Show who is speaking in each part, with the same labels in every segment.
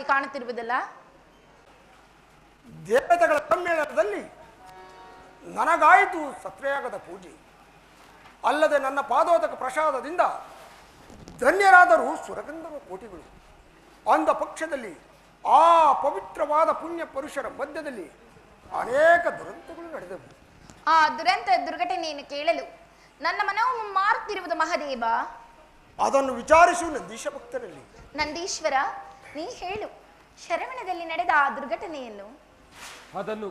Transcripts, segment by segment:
Speaker 1: ಕಾಂತಿಹೀನವಾಗಿ ಕಾಣುತ್ತಿರುವುದಲ್ಲ?
Speaker 2: ದೇವತೆಗಳ ಸಮ್ಮೇಳನದಲ್ಲಿ ನನಗಾಯಿತು ಸತ್ವಯಾಗದ ಪೂಜೆ. ಅಲ್ಲದೆ ನನ್ನ ಪಾದೋದಕ ಪ್ರಸಾದದಿಂದ ಧನ್ಯರಾದರು ಸುರಗಂಧರ ಕೋಟಿಗಳು. ಅಂದ ಪಕ್ಷದಲ್ಲಿ ಆ ಪವಿತ್ರವಾದ ಪುಣ್ಯ ಪುರುಷರ ಮಧ್ಯದಲ್ಲಿ ಅನೇಕ ದುರಂತಗಳು ನಡೆದವು.
Speaker 1: ಆ ದುರಂತ ದುರ್ಘಟನೆಯನ್ನು ಕೇಳಲು ನನ್ನ ಮನವು ಮಾರುತ್ತಿರುವುದು ಮಹಾದೇವ.
Speaker 2: ಅದನ್ನು ವಿಚಾರಿಸು ನಂದೀಶ ಭಕ್ತರಲ್ಲಿ
Speaker 1: ನಂದೀಶ್ವರ ನೀ ಹೇಳು ಶರವಣದಲ್ಲಿ ನಡೆದ ಆ ದುರ್ಘಟನೆಯನ್ನು?
Speaker 3: ಅದನ್ನು.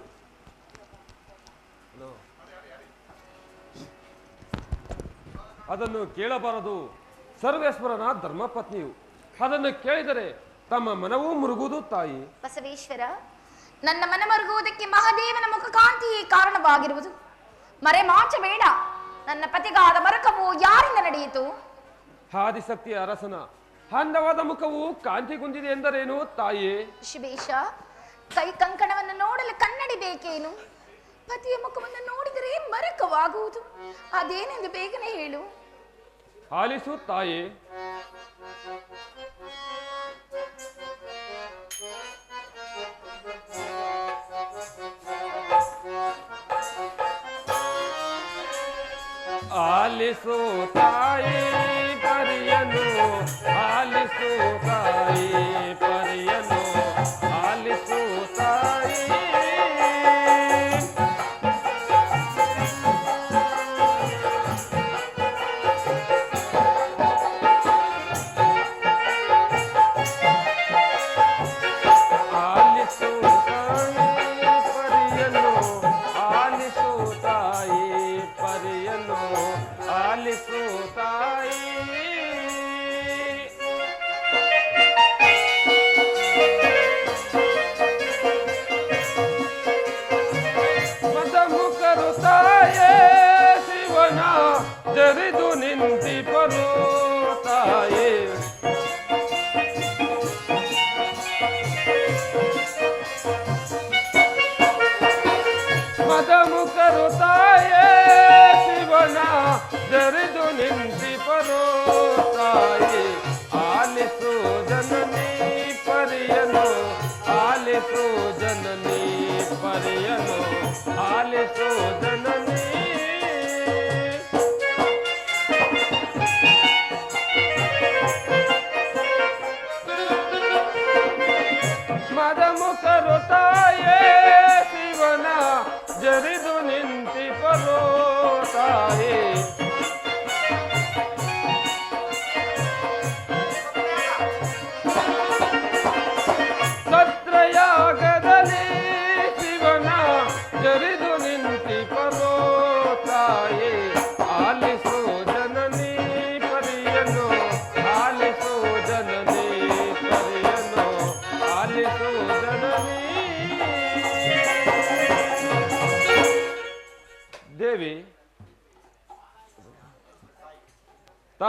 Speaker 3: ಅದನ್ನು ಕೇಳಬಾರದು. ಸರ್ವೇಶ್ವರನ ಧರ್ಮಪತ್ನಿಯು. ಅದನ್ನು ಕೇಳಿದರೆ ತಮ್ಮ ಮನವೂ ಮುರುಗುವುದು ತಾಯಿ.
Speaker 1: ಬಸವೇಶ್ವರ ನನ್ನ ಮನ ಮರುಗುವುದಕ್ಕೆ ಮಹಾದೇವನ ಮುಖಕಾಂತಿಯೇ ಕಾರಣವಾಗಿರುವುದು. ಮರೆ ಮಾಚಬೇಡ ನನ್ನ ಪತಿಗಾದ ಮರಕವು ಯಾರಿಂದ ನಡೆಯಿತು?
Speaker 3: ಆದಿಶಕ್ತಿಯ ಅರಸನ ಅಂದವಾದ ಮುಖವು ಕಾಂತಿಗುಂದಿದೆ ಎಂದರೇನು ತಾಯಿ?
Speaker 1: ಶಿವೇಶ ಕೈ ಕಂಕಣವನ್ನು ನೋಡಲು ಕನ್ನಡಿ ಬೇಕೇನು? ಪತಿಯ ಮುಖವನ್ನು ನೋಡಿದರೆ ಮರಕವಾಗುವುದು. ಅದೇನೆಂದು ಬೇಗನೆ ಹೇಳು.
Speaker 3: ಆಲಿಸು ತಾಯಿ. ಆಲಿಸು ತಾಯಿ. ಪರಿಯನು ಆಲಿಸು ತಾಯಿ ಪರಿಯನು ಆಲಿಸು ತಾಯಿ ಆಲಿಸು ಜನನಿ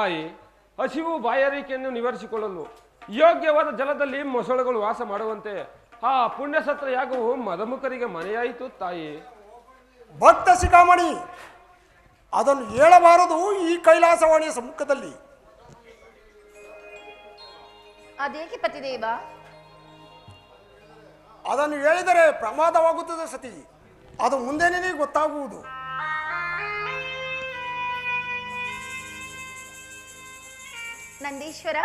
Speaker 3: ತಾಯಿ ಹಸಿವು ಬಾಯಾರಿಕೆಯನ್ನು ನಿವಾರಿಸಿಕೊಳ್ಳಲು ಯೋಗ್ಯವಾದ ಜಲದಲ್ಲಿ ಮೊಸಳೆಗಳು ವಾಸ ಮಾಡುವಂತೆ ಆ ಪುಣ್ಯಸತ್ರ ಯಾಗವು ಮದಮುಖರಿಗೆ ಮನೆಯಾಯಿತು ತಾಯಿ.
Speaker 2: ಭಕ್ತ ಶಿಖಾಮಣಿ ಅದನ್ನು ಹೇಳಬಾರದು ಈ ಕೈಲಾಸವಾಣಿಯ ಸಮ್ಮುಖದಲ್ಲಿ.
Speaker 1: ಅದೇಕೆ ಪತಿದೇವ?
Speaker 2: ಅದನ್ನು ಹೇಳಿದರೆ ಪ್ರಮಾದವಾಗುತ್ತದೆ ಸತಿ. ಅದು ಮುಂದೆನೇ ಗೊತ್ತಾಗುವುದು.
Speaker 1: ನಂದೀಶ್ವರ?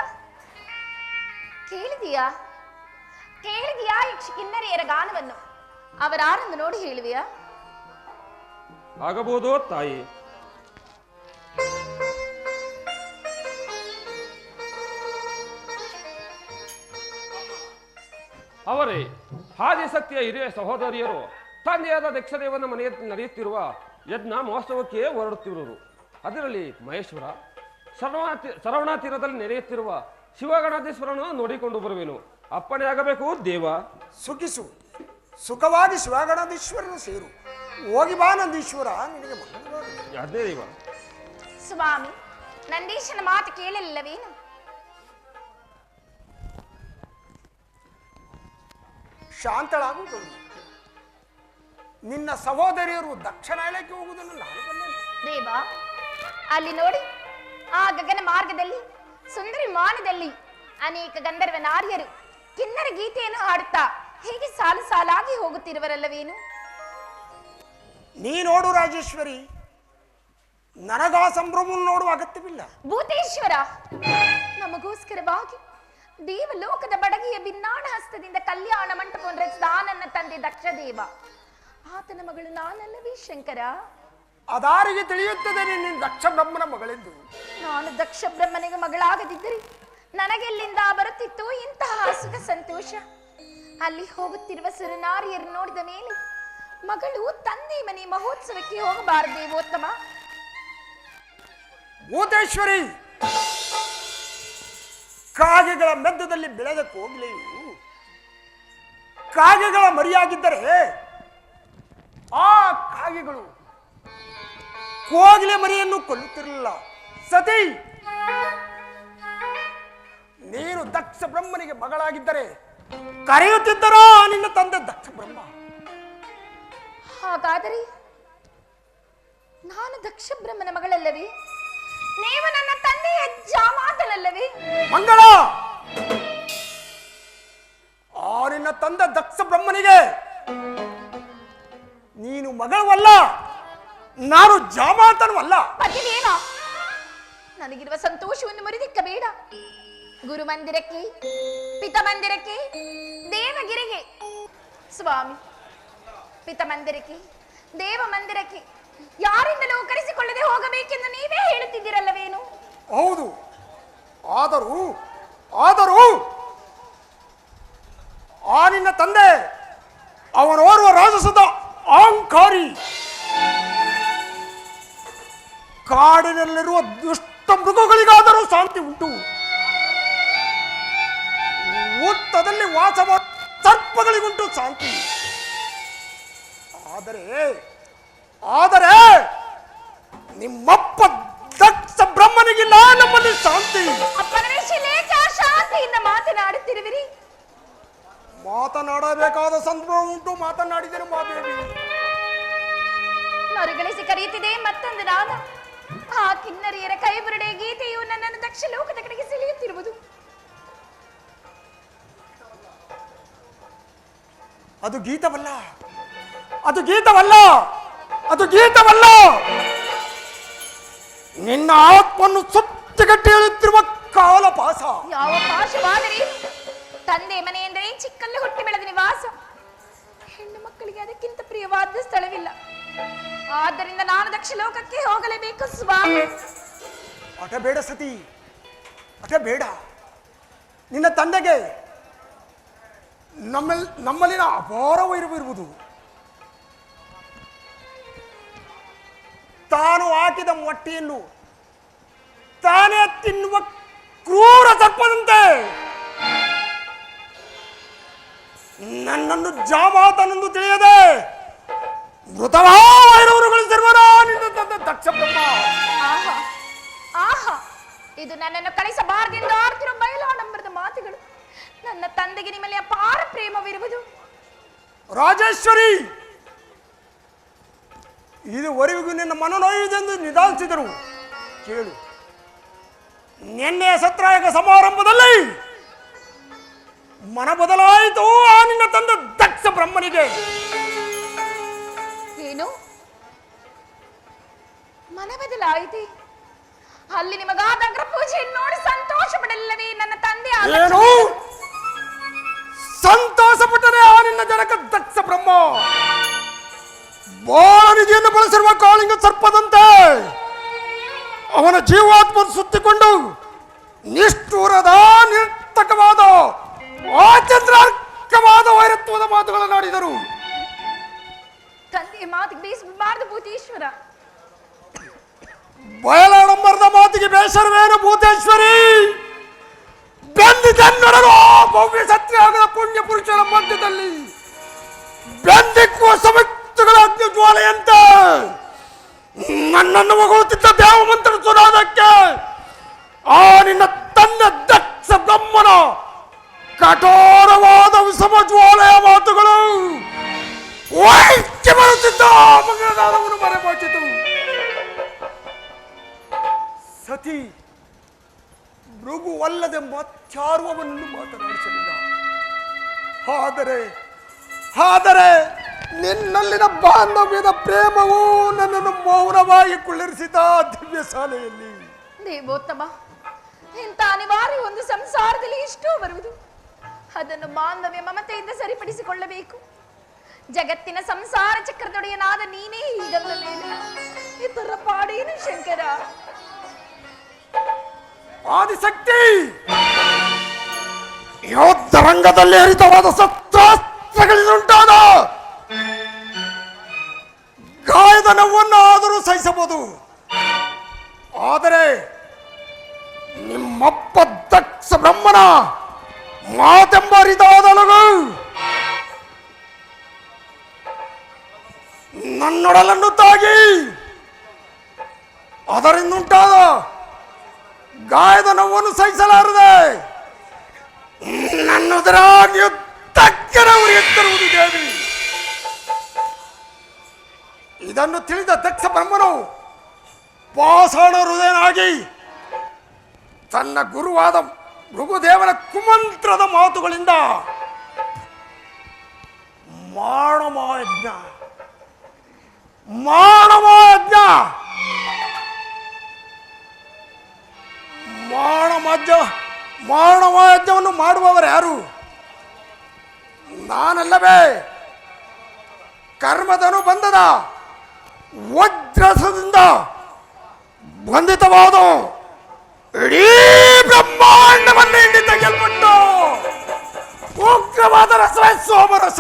Speaker 1: ಕೇಳಿದೀಯಾ? ಕೇಳಿದೀಯಾ ಯಕ್ಷ ಕಿನ್ನರಿಯರ ಗಾನವನ್ನು? ಅವರಾರನ್ನು ನೋಡಿ ಹೇಳುವಿಯಾ?
Speaker 3: ಆಗಬಹುದು ತಾಯಿ? ಅವರೇ ಆದಿಶಕ್ತಿಯ ಹಿರಿಯ ಸಹೋದರಿಯರು, ತಂದೆಯಾದ ದಕ್ಷದೇವನ ಮನೆಯಲ್ಲಿ ನಡೆಯುತ್ತಿರುವ ಯಜ್ಞ ಮಹೋತ್ಸವಕ್ಕೆ ಹೊರಡುತ್ತಿರುವರು ಅದರಲ್ಲಿ ಮಹೇಶ್ವರ ಸರವಣ ಸರವಣ ತೀರದಲ್ಲಿ ನೆರೆಯುತ್ತಿರುವ ಶಿವಗಣಾಧೀಶ್ವರನ ನೋಡಿಕೊಂಡು ಬರುವೆನು. ಅಪ್ಪಣೆ ಆಗಬೇಕು ದೇವ.
Speaker 2: ಸುಖಿಸು ಸುಖವಾಗಿ ಶಿವಗಣಾಧೀಶ್ವರನ ಸೇರು. ಹೋಗಿ ಬಾ ನಂದೀಶ್ವರ. ನಿನಗೆ.
Speaker 3: ಅದೇ ದೇವ?
Speaker 1: ಸ್ವಾಮಿ ನಂದೀಶನ ಮಾತು ಕೇಳಲಿಲ್ಲವೇನು?
Speaker 2: ಶಾಂತಳಾಗು ಗೌರಿ ನಿನ್ನ ಸಹೋದರಿಯರು ದಕ್ಷಿಣಾಲಯಕ್ಕೆ ಹೋಗುವುದನ್ನು ನಾನು
Speaker 1: ದೇವ ಅಲ್ಲಿ ನೋಡಿ. ಆ ಗಗನ ಮಾರ್ಗದಲ್ಲಿ ಸುಂದರಿ ಮಾನದಲ್ಲಿ ಅನೇಕ ಗಂಧರ್ವ ನಾರಿಯರು ಕಿನ್ನರ ಗೀತೆಯನ್ನು ಹಾಡುತ್ತಾ ಹೇಗೆ ಸಾಲು ಸಾಲಾಗಿ ಹೋಗುತ್ತಿರುವರಲ್ಲವೇನು?
Speaker 2: ನೀ ನೋಡು ರಾಜೇಶ್ವರಿ ನನಗ ಸಂಭ್ರಮ ನೋಡುವ ಅಗತ್ಯವಿಲ್ಲ.
Speaker 1: ಭೂತೇಶ್ವರ ನಮಗೋಸ್ಕರವಾಗಿ ದೇವಲೋಕದ ಬಡಗಿಯ ಭಿನ್ನಾಣ ಹಸ್ತದಿಂದ ಕಲ್ಯಾಣ ಮಂಟಪವನ್ನು ರಚಿಸಿದ ಆನನ್ನ ನನ್ನ ತಂದೆ ದಕ್ಷದೇವ. ಆತನ ಮಗಳು ನಾನಲ್ಲವೇ ಶಂಕರ?
Speaker 2: ಅದಾರಿಗೆ ತಿಳಿಯುತ್ತದೆ ನಿನ್ನ ದಕ್ಷ ಬ್ರಹ್ಮನ ಮಗಳೆಂದು.
Speaker 1: ನಾನು ದಕ್ಷ ಬ್ರಹ್ಮನಿಗೆ ಮಗಳಾಗದಿದ್ದರೆ ನನಗೆಲ್ಲಿಂದ ಬರುತ್ತಿತ್ತು ಇಂತಹ ಸುಖ ಸಂತೋಷ? ಅಲ್ಲಿ ಹೋಗುತ್ತಿರುವ ಸುರನಾರಿಯರು ನೋಡಿದ ಮೇಲೆ ಮಗಳು ತಂದೆ ಮನೆ ಮಹೋತ್ಸವಕ್ಕೆ ಹೋಗಬಾರದೇವೋತ್ತಮ
Speaker 2: ಭೂತೇಶ್ವರಿ ಕಾಗೆಗಳ ಮೆದ್ದದಲ್ಲಿ ಬೆಳೆದ ಕೋಗಿಲೆಯು ಕಾಗೆಗಳ ಮರಿಯಾಗಿದ್ದರೆ ಆ ಕಾಗೆಗಳು ಕೋಗಿಲೆ ಮರಿಯನ್ನು ಕೊಲ್ಲುತ್ತಿರಲಿಲ್ಲ. ಸತಿ ನೀನು ದಕ್ಷ ಬ್ರಹ್ಮನಿಗೆ ಮಗಳಾಗಿದ್ದರೆ ಕರೆಯುತ್ತಿದ್ದರೋ ನಿನ್ನ ತಂದೆ ದಕ್ಷ ಬ್ರಹ್ಮ.
Speaker 1: ಹಾಗಾದರೆ ನಾನು ದಕ್ಷ ಬ್ರಹ್ಮನ ಮಗಳಲ್ಲವೇ? ನೀವು ನನ್ನ ತಂದೆಯ ಜಾಮಾತನಲ್ಲವೇ?
Speaker 2: ಮಂಗಳ ಆ ನಿನ್ನ ತಂದೆ ದಕ್ಷ ಬ್ರಹ್ಮನಿಗೆ ನೀನು ಮಗಳವಲ್ಲ. ನಾನು ಜಾಮಾತನವಲ್ಲ
Speaker 1: ಪತಿದೇವ ನನಗಿರುವ ಸಂತೋಷವನ್ನು ಮುರಿದಿಕ್ಕಬೇಡ. ಗುರು ಮಂದಿರಕ್ಕೆ ಪಿತ ಮಂದಿರಕ್ಕೆ ದೇವಗಿರಿಗೆ. ಸ್ವಾಮಿ ಪಿತ ಮಂದಿರಕ್ಕೆ ದೇವ ಮಂದಿರಕ್ಕೆ ಯಾರಿಂದಲೂ ಕರೆಸಿಕೊಳ್ಳದೆ ಹೋಗಬೇಕೆಂದು ನೀವೇ ಹೇಳುತ್ತಿದ್ದೀರಲ್ಲವೇನು?
Speaker 2: ಹೌದು. ಆದರೂ ಆದರೂ ಆ ನಿನ್ನ ತಂದೆ ಅವನೋರ್ವ ರಾಜಸದ ಅಹಂಕಾರಿ. ಕಾಡಿನಲ್ಲಿರುವ ದುಷ್ಟ ಮೃಗಗಳಿಗಾದರೂ ಶಾಂತಿ ಉಂಟು. ಊಟದಲ್ಲಿ ವಾಸ ಮಾಡ ಸರ್ಪಗಳಿಗುಂಟು ಶಾಂತಿ. ಆದರೆ ಆದರೆ ನಿಮ್ಮಪ್ಪ ದಕ್ಷ ಬ್ರಹ್ಮನಿಗಿಲ್ಲ ನಮ್ಮಲ್ಲಿ ಶಾಂತಿ.
Speaker 1: ಶಾಂತಿಯಿಂದ ಮಾತನಾಡುತ್ತಿರುವಿರಿ.
Speaker 2: ಮಾತನಾಡಬೇಕಾದ ಸಂದರ್ಭ ಉಂಟು ಮಾತನಾಡಿದರೆ ಮಾತೇವಿ
Speaker 1: ಮರುಗಳಿಸಿ ಕರೆಯುತ್ತಿದೆ ಮತ್ತೊಂದು ನಾದ. ಆ ಕಿನ್ನರಿಯರ ಕೈಬುರಡೆ ಗೀತೆಯು ನನ್ನನ್ನು ದಕ್ಷ ಲೋಕದ ಕಡೆಗೆ ಸೆಳೆಯುತ್ತಿರುವುದು.
Speaker 2: ಅದು ಗೀತವಲ್ಲ. ಅದು ಗೀತವಲ್ಲ. ಅದು ಗೀತವಲ್ಲ. ನಿನ್ನ ಆತ್ಮನ್ನು ಸುತ್ತಿಗಟ್ಟಿ ಹೇಳುತ್ತಿರುವ ಕಾಲಪಾಸ.
Speaker 1: ಯಾವ ಪಾಶವಾದರೆ ತಂದೆ ಮನೆ ಎಂದರೆ ಚಿಕ್ಕಲ್ಲಿ ಹುಟ್ಟಿ ಬೆಳೆದ ನಿವಾಸ. ಹೆಣ್ಣು ಮಕ್ಕಳಿಗೆ ಅದಕ್ಕಿಂತ ಪ್ರಿಯವಾದ ಸ್ಥಳವಿಲ್ಲ. ಆದ್ದರಿಂದ ನಾನು ದಕ್ಷ ಲೋಕಕ್ಕೆ ಹೋಗಲೇಬೇಕು, ಸ್ವಾಮಿ.
Speaker 2: ಅಟ ಬೇಡ ಸತಿ. ಅಟ ಬೇಡ. ನಿನ್ನ ತಂದೆಗೆ ನಮ್ಮಲ್ಲಿ ನಮ್ಮಲ್ಲಿನ ಅಪಾರ ವೈರವಿರುವುದು ತಾನು ಹಾಕಿದ ಮೊಟ್ಟೆಯನ್ನು ತಾನೇ ತಿನ್ನುವ ಕ್ರೂರ ಸರ್ಪದಂತೆ. ನನ್ನನ್ನು ಜಾಮಾತನೆಂದು ತಿಳಿಯದೆ. ಮೃತವಾ ವೈರವರುಗಳಿಸಿರುವರ ನಿನ್ನ ತಂದೆ ದಕ್ಷ ಬ್ರಹ್ಮ
Speaker 1: ಆಹಾ ಆಹಾ. ಇದು ನನ್ನನ್ನು ಕಳಿಸಬಾರದೆಂದು ಆಡ್ತಿರೋ ಬಯಲಾಡಂಬರದ ಮಾತುಗಳು. ನನ್ನ ತಂದೆಗೆ ನಿಮ್ಮಲ್ಲಿ ಅಪಾರ ಪ್ರೇಮವಿರುವುದು.
Speaker 2: ರಾಜೇಶ್ವರಿ! ಇದುವರೆಗೂ ನಿನ್ನ ಮನನೋಯುವುದೆಂದು ನಿಧಾನಿಸಿದರು. ಕೇಳು. ನಿನ್ನೆ ಸತ್ರಾಯಕ ಸಮಾರಂಭದಲ್ಲಿ ಮನ ಬದಲಾಯಿತು ಆ ನಿನ್ನ ತಂದೆ ದಕ್ಷ ಬ್ರಹ್ಮನಿಗೆ
Speaker 1: ಏನು ಮನ ಬದಲಾಯಿತಿ ಅಲ್ಲಿ ನಿಮಗಾದ ಪೂಜೆಯನ್ನು ನೋಡಿ ಸಂತೋಷ ಪಡಲಿಲ್ಲವೇ ನನ್ನ ತಂದೆ
Speaker 2: ಏನು? ಸಂತೋಷ ಪಟ್ಟರೆ ಆ ನಿನ್ನ ಜನಕ ದಕ್ಷ ಬ್ರಹ್ಮ. ಬಾಣಿಗೆಯನ್ನು ಬಳಸಿರುವ ಕಾಳಿಂಗ ಸರ್ಪದಂತೆ ಅವನ ಜೀವಾತ್ಮ ಸುತ್ತಿಕೊಂಡು ನಿಷ್ಠುರದ, ನಿರ್ತಕವಾದ, ಆಚಂದ್ರಾರ್ಕವಾದ ವೈರತ್ವದ ಮಾತುಗಳನ್ನಾಡಿದರು.
Speaker 1: ತಂದೆಯ ಮಾತಿಗೆ ಬೇಯಿಸಬಾರದು ಭೂತೇಶ್ವರ.
Speaker 2: ಬಯಲಾಡಂಬರದ ಮಾತಿಗೆ ಬೇಸರವೇನು ಭೂತೇಶ್ವರಿ? ಬೆಂದಿದ್ದನ್ನೊಡಲು ಭವ್ಯ ಸತ್ಯಾಗದ ಪುಣ್ಯ ಪುರುಷರ ಮಧ್ಯದಲ್ಲಿ ಬೆಂದಿಕ್ಕುವ ಸಮಿತಿಗಳ ಅಗ್ನಿ ಜ್ವಾಲೆಯಂತೆ ನನ್ನನ್ನು ಹೊಗಳುತ್ತಿದ್ದ ದೇವಮಂತ್ರ ಸುನಾದಕ್ಕೆ ಆ ನಿನ್ನ ತನ್ನ ದಕ್ಷ ಬ್ರಹ್ಮನ ಕಠೋರವಾದ ವಿಷಮ ಜ್ವಾಲೆಯ ಮಾತುಗಳು ಮಗನಾದವನು ಮರೆಮಾಚಿತು ಸತಿ, ಮೃಗುವಲ್ಲದೆ ಮತ್ತಾರು ಅವನನ್ನು ಮಾತನಾಡಿಸಲಿಲ್ಲ. ಆದರೆ ಆದರೆ, ನಿನ್ನಲ್ಲಿನ ಬಾಂಧವ್ಯದ ಪ್ರೇಮವು ನನ್ನನ್ನು ಮೌನವಾಗಿ ಕುಳ್ಳಿರಿಸಿದ ದಿವ್ಯ ಶಾಲೆಯಲ್ಲಿ.
Speaker 1: ದೇವೋತ್ತಮ, ಇಂಥ ಅನಿವಾರ್ಯ ಒಂದು ಸಂಸಾರದಲ್ಲಿ ಇಷ್ಟೋ ಬರುವುದು. ಅದನ್ನು ಬಾಂಧವ್ಯ ಮಮತೆಯಿಂದ ಸರಿಪಡಿಸಿಕೊಳ್ಳಬೇಕು. ಜಗತ್ತಿನ ಸಂಸಾರ ಚಕ್ರದೊಡೆಯನಾದ ನೀನೇ ಇದರ ಪಾಡೇನು ಶಂಕರ?
Speaker 2: ಆದಿಶಕ್ತಿ! ರಂಗದಲ್ಲಿ ಹರಿತವಾದ ಶಸ್ತ್ರಾಸ್ತ್ರಗಳಿಂದುಂಟಾದ ಗಾಯದ ನೋವನ್ನು ಆದರೂ ಸಹಿಸಬಹುದು. ಆದರೆ ನಿಮ್ಮಪ್ಪ ದಕ್ಷ ಬ್ರಹ್ಮನ ಮಾತೆಂಬ ಹರಿದಾದಲಗು ನನ್ನೊಡಲನ್ನು ತಾಗಿ. ಅದರಿಂದುಂಟಾದ ಗಾಯದ ನೋವನ್ನು ಸಹಿಸಲಾರದೆ. ನನ್ನುದರಾಗಿಯೂ ತಕ್ಕನ ಉರಿಯುತ್ತಿರುವುದು ದೇವಿ. ಇದನ್ನು ತಿಳಿದ ದಕ್ಷ ಬ್ರಹ್ಮನು ಪಾಷಾಣ ಹೃದಯನಾಗಿ ತನ್ನ ಗುರುವಾದ ಮೃಗುದೇವನ ಕುಮಂತ್ರದ ಮಾತುಗಳಿಂದ ಮಾಣಮಾಯಜ್ಞ ಮಾಣಮಾಯಜ್ಞ ಮಾನವ ಯಜ್ಞವನ್ನು ಮಾಡುವವರು ಯಾರು? ನಾನಲ್ಲವೇ. ಕರ್ಮದನು ಬಂದದ. ವಜ್ರಸದಿಂದ ಬಂಧಿತವಾದ ಇಡೀ ಬ್ರಹ್ಮಾಂಡವನ್ನು ಹಿಂಡಿ ತೆಗೆಯಲ್ಪಟ್ಟು ಉಗ್ರವಾದ ರಸವೇ ಸೋಮರಸ.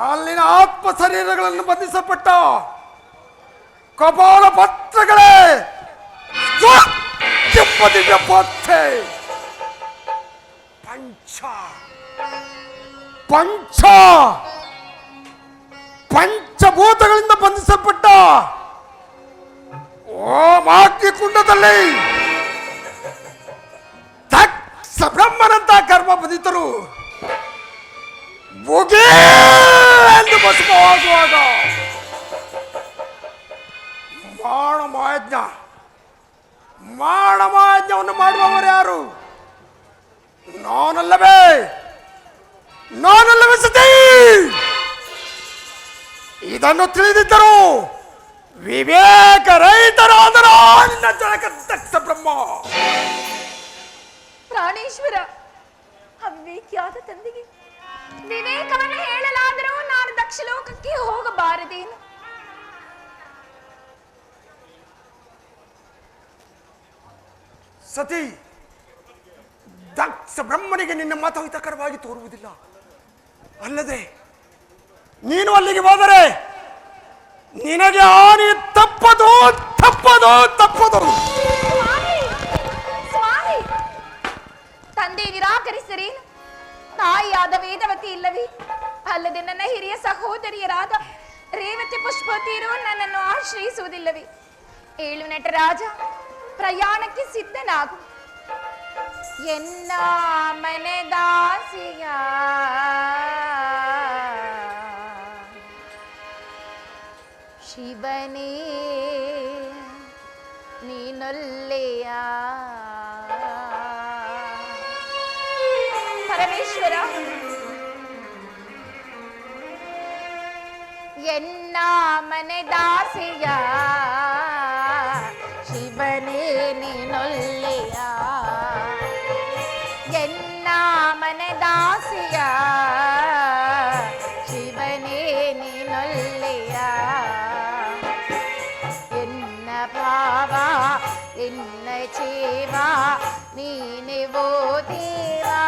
Speaker 2: ಅಲ್ಲಿನ ಆತ್ಮ ಶರೀರಗಳನ್ನು ಬಂಧಿಸಲ್ಪಟ್ಟ ಕಪಾಲ ಪತ್ರಗಳೇ. ಪಂಚ. ಪಂಚ. ಪಂಚಭೂತಗಳಿಂದ ಬಂಧಿಸಲ್ಪಟ್ಟ ಓಮಾಗ್ನಿ ಕುಂಡದಲ್ಲಿ ತಕ್ ಬ್ರಹ್ಮನಂತ ಕರ್ಮ ಬಂದಿದ್ದರು ಮುಗೇ ಎಂದು ಮಾಯಜ್ಞ ಮಾಣ ಮಾಯಜ್ಞವನ್ನು ಮಾಡುವವರು ಯಾರು? ನಾನಲ್ಲವೇ? ನಾನಲ್ಲವೇ ಸತಿ? ಇದನ್ನು ತಿಳಿದಿದ್ದರು ವಿವೇಕ ರೈತರಾದರ ನಿನ್ನ ಜನಕ ತಕ್ಷ ಬ್ರಹ್ಮ.
Speaker 1: ಪ್ರಾಣೇಶ್ವರ ಅವಿವೇಕಿಯಾದ ತಂದೆಗೆ ವಿವೇಕವನ್ನು ಹೇಳಲಾದರೂ ನಾನು ದಕ್ಷ ಲೋಕಕ್ಕೆ ಹೋಗಬಾರದೇನು
Speaker 2: ಸತಿ ದಕ್ಷ ಬ್ರಹ್ಮನಿಗೆ ನಿನ್ನ ಮತಹಿತಕರವಾಗಿ ತೋರುವುದಿಲ್ಲ. ಅಲ್ಲದೆ ನೀನು ಅಲ್ಲಿಗೆ ಹೋದರೆ ನಿನಗೆ ಹಾನಿ ತಪ್ಪದು ತಪ್ಪದು ತಪ್ಪದು.
Speaker 1: ತಂದೆ ನಿರಾಕರಿಸರೇನು? ತಾಯಿಯಾದ ವೇದವತಿ ಇಲ್ಲವೇ? ಅಲ್ಲದೆ ನನ್ನ ಹಿರಿಯ ಸಹೋದರಿಯರಾದ ರೇವತಿ ಪುಷ್ಪತಿಯರು ನನ್ನನ್ನು ಆಶ್ರಯಿಸುವುದಿಲ್ಲವೇ? ಏಳು ನಟರಾಜ ಪ್ರಯಾಣಕ್ಕೆ ಸಿದ್ಧನಾಗು. ಎನ್ನ ಮನೆದಾಸಿಯ ಶಿವನೇ, ನೀನೊಲ್ಲೆಯ? ಎನ್ನ ಮನೆದಾಸಿಯ ಶಿವನೇ ನೀನೊಲ್ಲೆಯ ಎನ್ನ ಮನೆದಾಸಿಯ ಶಿವನೇ ನೀನೊಲ್ಲೆಯ ಎನ್ನ ಭಾವ ಎನ್ನ ಜೀವ ನೀನೆವೋ ದೇವಾ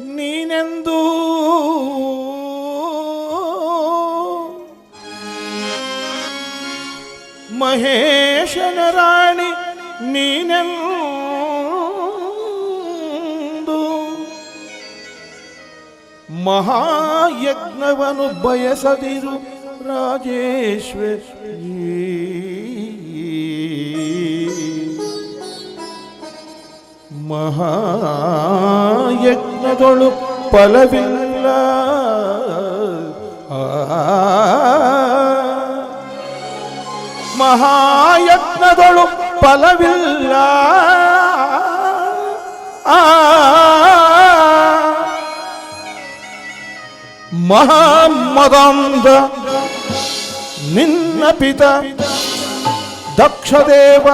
Speaker 4: ನೀನೆಂದು? ಮಹೇಶನ ರಾಣಿ ನೀನೆಂದು? ಮಹಾಯಜ್ಞವನು ಬಯಸದಿರು ರಾಜೇಶ್ವರಿ. ಮಹಾಯಜ್ಞದೊಳು ಫಲವಿಲ್ಲ ಆ. ಮಹಾಯಜ್ಞದೊಳು ಫಲವಿಲ್ಲ. ಮಹಾಮದಂದ ನಿನ್ನ ಪಿತ ದಕ್ಷದೇವ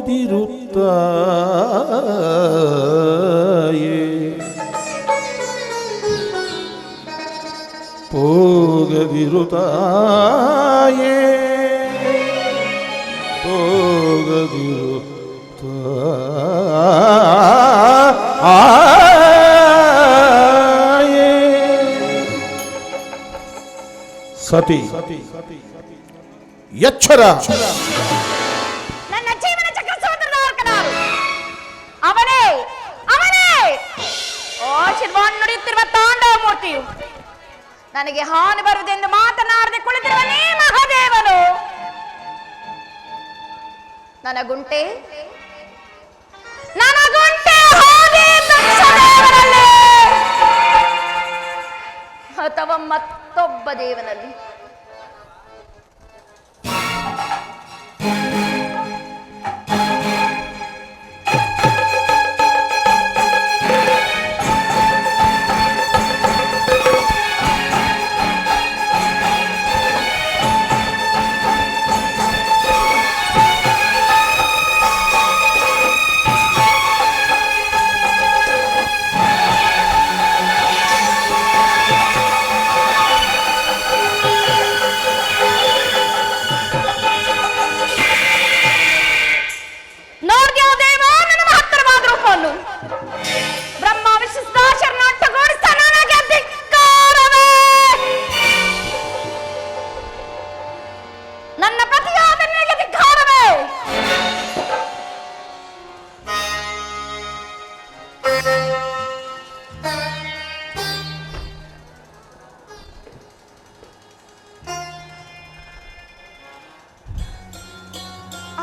Speaker 1: दिरुक्ताये भोगविरुताये। भोगविरुता सती। यक्षरा। ನನಗೆ ಹಾನಿ ಬರುವುದೆಂದು ಮಾತನಾಡದೆ ಕುಳಿತಿರುವ ನೀ ಮಹಾದೇವನು. ನನಗುಂಟೆ ಹಾಗೆ ದಕ್ಷದೇವನಲ್ಲಿ ಅಥವಾ ಮತ್ತೊಬ್ಬ ದೇವನಲ್ಲಿ.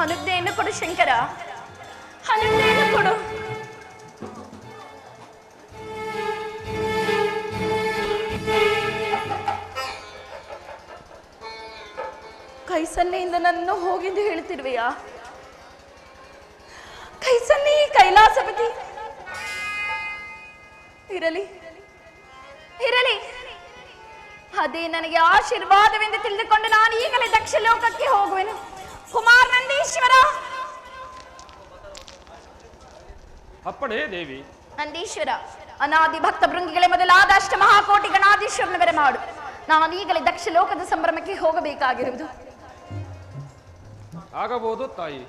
Speaker 1: ಅನುಜ್ಞೆಯನ್ನು ಕೊಡು, ಶಂಕರ. ಅನುಜ್ಞೆಯನ್ನು ಕೊಡು. ಕೈ ಸನ್ನೆಯಿಂದ ನನ್ನ ಹೋಗೆಂದು ಹೇಳ್ತಿರ್ವೆಯಾ? ಕೈ ಸನ್ನೆ ಕೈಲಾಸಪತಿ ಇರಲಿ. ಇರಲಿ. ಅದೇ ನನಗೆ ಆಶೀರ್ವಾದವೆಂದು ತಿಳಿದುಕೊಂಡು ನಾನು ಈಗಲೇ ದಕ್ಷ ಲೋಕಕ್ಕೆ ಹೋಗುವೆನು. ಕುಮಾರ್ ನಂದೀಶ್ವರ.
Speaker 3: ಅಪ್ಪಣೆ ದೇವಿ.
Speaker 1: ನಂದೀಶ್ವರ ಅನಾದಿ ಭಕ್ತ ಭೃಂಗಿಗಳೇ ಮೊದಲಾದ ಅಷ್ಟ ಮಹಾಕೋಟಿ ಗಣಾಧೀಶ್ವರನ ಬೆರೆ ಮಾಡು. ನಾನು ಈಗಲೇ ದಕ್ಷ ಲೋಕದ ಸಂಭ್ರಮಕ್ಕೆ ಹೋಗಬೇಕಾಗಿರುವುದು.
Speaker 3: ಆಗಬಹುದು ತಾಯಿ.